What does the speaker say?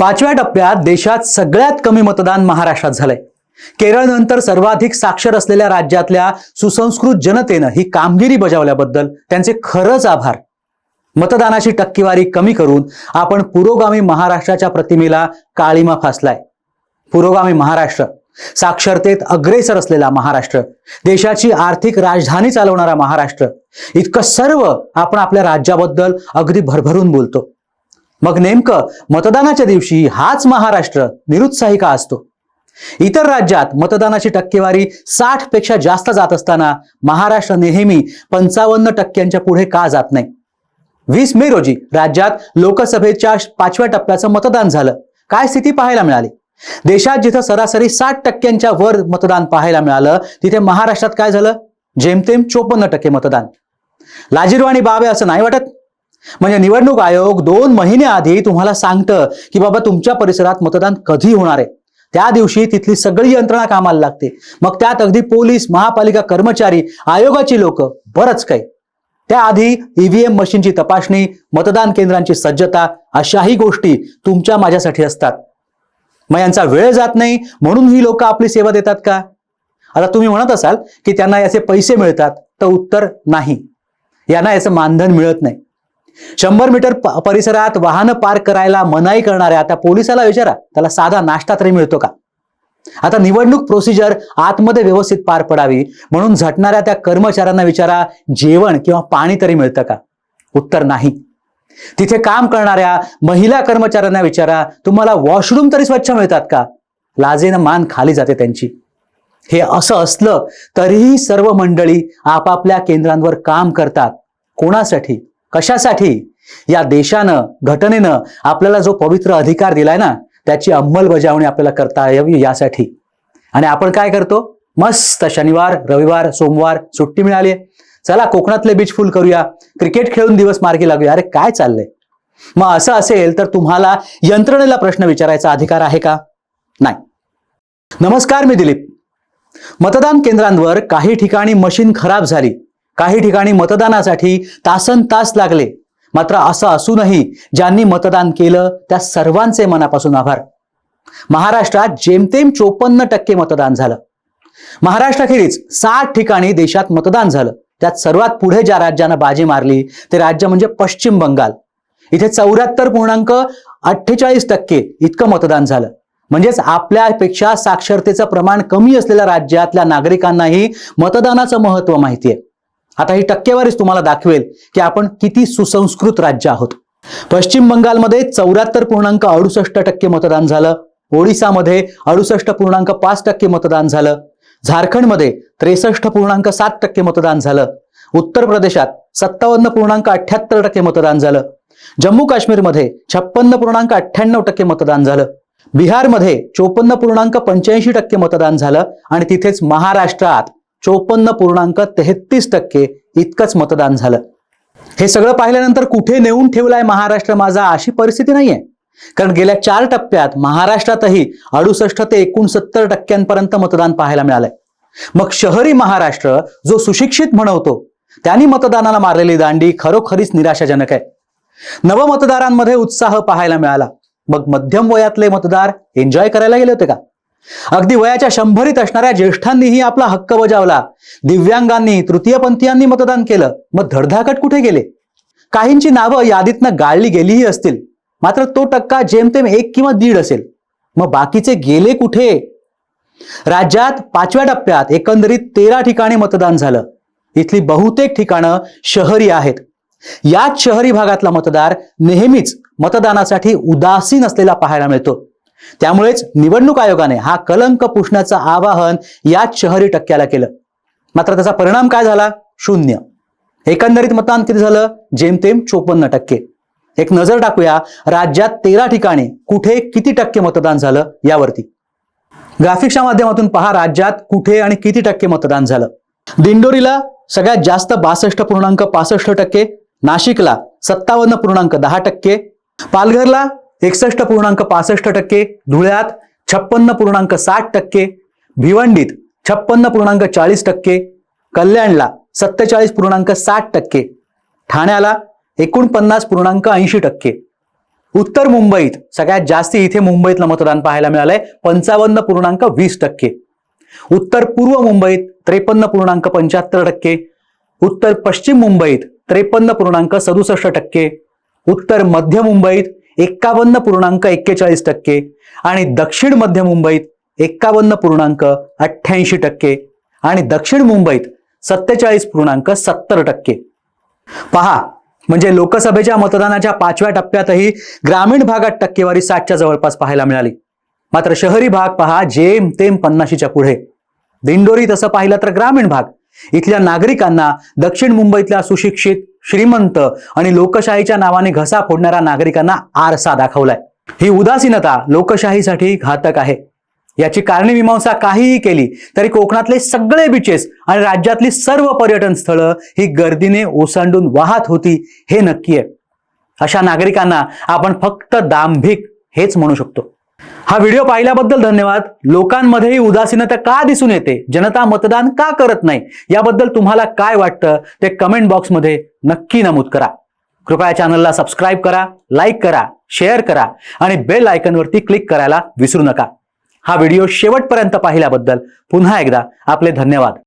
पाचव्या टप्प्यात देशात सगळ्यात कमी मतदान महाराष्ट्रात झालंय. केरळनंतर सर्वाधिक साक्षर असलेल्या राज्यातल्या सुसंस्कृत जनतेनं ही कामगिरी बजावल्याबद्दल त्यांचे खरंच आभार. मतदानाची टक्केवारी कमी करून आपण पुरोगामी महाराष्ट्राच्या प्रतिमेला काळीमा फासलाय. पुरोगामी महाराष्ट्र साक्षरतेत अग्रेसर असलेला महाराष्ट्र देशाची आर्थिक राजधानी चालवणारा महाराष्ट्र इतकं सर्व आपण आपल्या राज्याबद्दल अगदी भरभरून बोलतो. मग नेमकं मतदानाच्या दिवशी हाच महाराष्ट्र निरुत्साही का असतो? इतर राज्यात मतदानाची टक्केवारी साठपेक्षा जास्त जात असताना महाराष्ट्र नेहमी पंचावन्न टक्क्यांच्या पुढे का जात नाही? वीस मे रोजी राज्यात लोकसभेच्या पाचव्या टप्प्याचं मतदान झालं. काय स्थिती पाहायला मिळाली? देशात जिथं सरासरी साठ टक्क्यांच्या वर मतदान पाहायला मिळालं तिथे महाराष्ट्रात काय झालं? जेमतेम चोपन्न टक्के मतदान. लाजीरवाणी बाब आहे असं नाही वाटत? म्हणजे निवडणूक आयोग दोन महिने आधी तुम्हाला सांगतं की बाबा तुमच्या परिसरात मतदान कधी होणार आहे. त्या दिवशी तिथली सगळी यंत्रणा कामाला लागते. मग त्यात अगदी पोलीस महापालिका कर्मचारी आयोगाची लोक बरंच काही. त्याआधी ईव्हीएम मशीनची तपासणी मतदान केंद्रांची सज्जता अशाही गोष्टी तुमच्या माझ्यासाठी असतात. मग यांचा वेळ जात नाही म्हणून ही लोक आपली सेवा देतात का? आता तुम्ही म्हणत असाल की त्यांना याचे पैसे मिळतात तर उत्तर नाही. यांना याचं मानधन मिळत नाही. शंभर मीटर परिसरात वाहनं पार्क करायला मनाई करणाऱ्या त्या पोलिसाला विचारा त्याला साधा नाश्ता तरी मिळतो का? आता निवडणूक प्रोसिजर आतमध्ये व्यवस्थित पार पडावी म्हणून झटणाऱ्या त्या कर्मचाऱ्यांना विचारा जेवण किंवा पाणी तरी मिळतं का? उत्तर नाही. तिथे काम करणाऱ्या महिला कर्मचाऱ्यांना विचारा तुम्हाला वॉशरूम तरी स्वच्छ मिळतात का? लाजेनं मान खाली जाते त्यांची. हे असं असलं तरीही सर्व मंडळी आपापल्या केंद्रांवर काम करतात. कोणासाठी? कशासाठी? या देशानं घटनेनं आपल्याला जो पवित्र अधिकार दिलाय ना त्याची अंमलबजावणी आपल्याला करता यावी यासाठी. आणि आपण काय करतो? मस्त शनिवार रविवार सोमवार सुट्टी मिळाली चला कोकणातले बीच फुल करूया. क्रिकेट खेळून दिवस मार्गी लागूया. अरे काय चाललंय? मग असं असेल तर तुम्हाला यंत्रणेला प्रश्न विचारायचा अधिकार आहे का? नाही. नमस्कार मी दिलीप. मतदान केंद्रांवर काही ठिकाणी मशीन खराब झाली. काही ठिकाणी मतदानासाठी तासन तास लागले. मात्र असं असूनही ज्यांनी मतदान केलं त्या सर्वांचे मनापासून आभार. महाराष्ट्रात जेमतेम चोपन्न टक्के मतदान झालं. महाराष्ट्राखेरीज साठ ठिकाणी देशात मतदान झालं. त्यात सर्वात पुढे ज्या राज्यानं बाजी मारली ते राज्य म्हणजे पश्चिम बंगाल. इथे चौऱ्याहत्तर पूर्णांक अठ्ठेचाळीस टक्के इतकं मतदान झालं. म्हणजेच आपल्यापेक्षा साक्षरतेचं प्रमाण कमी असलेल्या राज्यातल्या नागरिकांनाही मतदानाचं महत्त्व माहिती आहे आता ही टक्केवारीच तुम्हाला दाखवेल की आपण किती सुसंस्कृत राज्य आहोत. पश्चिम बंगालमध्ये चौऱ्याहत्तर पूर्णांक अडुसष्ट टक्के मतदान झालं. ओडिसामध्ये अडुसष्ट पूर्णांक पाच टक्के मतदान झालं. झारखंडमध्ये त्रेसष्ट पूर्णांक सात टक्के मतदान झालं. उत्तर प्रदेशात सत्तावन्न पूर्णांक अठ्याहत्तर टक्के मतदान झालं. जम्मू काश्मीरमध्ये छप्पन्न पूर्णांक अठ्ठ्याण्णव टक्के मतदान झालं. बिहारमध्ये चोपन्न पूर्णांक पंच्याऐंशी टक्के मतदान झालं आणि तिथेच महाराष्ट्रात चोपन्न पूर्णांक तेहतीस टक्के इतकंच मतदान झालं. हे सगळं पाहिल्यानंतर कुठे नेऊन ठेवलाय महाराष्ट्र माझा अशी परिस्थिती नाहीये. कारण गेल्या चार टप्प्यात महाराष्ट्रातही अडुसष्ट ते एकोणसत्तर टक्क्यांपर्यंत मतदान पाहायला मिळालंय. मग शहरी महाराष्ट्र जो सुशिक्षित म्हणवतो त्यांनी मतदानाला मारलेली दांडी खरोखरीच निराशाजनक आहे. नवमतदारांमध्ये उत्साह पाहायला मिळाला. मग मध्यम वयातले मतदार एन्जॉय करायला गेले होते का? अगदी वयाच्या शंभरीत असणाऱ्या ज्येष्ठांनीही आपला हक्क बजावला. दिव्यांगांनी तृतीयपंथीयांनी मतदान केलं. मग धडधाकट कुठे गेले? काहींची नावं यादीतनं गाळली गेलीही असतील. मात्र तो टक्का जेमतेम एक किंवा दीड असेल. मग बाकीचे गेले कुठे? राज्यात पाचव्या टप्प्यात एकंदरीत तेरा ठिकाणी मतदान झालं. इथली बहुतेक ठिकाणं शहरी आहेत. याच शहरी भागातला मतदार नेहमीच मतदानासाठी उदासीन असलेला पाहायला मिळतो. त्यामुळेच निवडणूक आयोगाने हा कलंक पुसण्याचं आवाहन याच शहरी टक्क्याला केलं. मात्र त्याचा परिणाम काय झाला? शून्य. एकंदरीत मतदान किती झालं? जेमतेम चोपन्न टक्के. एक नजर टाकूया राज्यात तेरा ठिकाणी कुठे किती टक्के मतदान झालं यावरती. ग्राफिक्सच्या माध्यमातून पहा राज्यात कुठे आणि किती टक्के मतदान झालं? दिंडोरीला सगळ्यात जास्त बासष्ट पूर्णांक पासष्ट टक्के नाशिकला सत्तावन्न पूर्णांक दहा टक्के पालघरला एकसष्ट पूर्णांक पासष्ट टक्के धुळ्यात छप्पन्न पूर्णांक साठ टक्के भिवंडीत छप्पन्न पूर्णांक चाळीस टक्के कल्याणला सत्तेचाळीस पूर्णांक साठ टक्के ठाण्याला एकोणपन्नास पूर्णांक ऐंशी टक्के. उत्तर मुंबईत सगळ्यात जास्ती इथे मुंबईतलं मतदान पाहायला मिळालंय पंचावन्न पूर्णांक वीस टक्के. उत्तर पूर्व मुंबईत त्रेपन्न पूर्णांक पंच्याहत्तर टक्के. उत्तर पश्चिम मुंबईत त्रेपन्न पूर्णांक सदुसष्ट टक्के. उत्तर मध्य मुंबईत एक्कावन्न पूर्णांक एक्केचाळीस टक्के आणि दक्षिण मध्य मुंबईत एक्कावन्न पूर्णांक अठ्ठ्याऐंशी टक्के आणि दक्षिण मुंबईत सत्तेचाळीस पूर्णांक सत्तर टक्के. पहा म्हणजे लोकसभेच्या मतदानाच्या पाचव्या टप्प्यातही ग्रामीण भागात टक्केवारी साठच्या जवळपास पाहायला मिळाली. मात्र शहरी भाग पहा जेमतेम पन्नाशीच्या पुढे. दिंडोरी तसं पाहिलं तर ग्रामीण भाग. इथल्या नागरिकांना दक्षिण मुंबईतल्या सुशिक्षित श्रीमंत आणि लोकशाहीच्या नावाने घसा फोडणाऱ्या नागरिकांना आरसा दाखवलाय. ही उदासीनता लोकशाहीसाठी घातक आहे. याची कारणी-मीमांसा काहीही केली तरी कोकणातले सगळे बीचेस आणि राज्यातली सर्व पर्यटन स्थळं ही गर्दीने ओसांडून वाहत होती हे नक्की आहे. अशा नागरिकांना आपण फक्त दांभिक हेच म्हणू शकतो. हा व्हिडिओ पाहिल्याबद्दल धन्यवाद. लोकांमध्येही उदासीनता का दिसून येते? जनता मतदान का करत नाही? याबद्दल तुम्हाला काय वाटतं? ते कमेंट बॉक्समध्ये नक्की नमूद करा. कृपया चॅनलला सबस्क्राईब करा लाईक करा शेअर करा आणि बेल आयकनवरती क्लिक करायला विसरू नका. हा व्हिडिओ शेवटपर्यंत पाहिल्याबद्दल पुन्हा एकदा आपले धन्यवाद.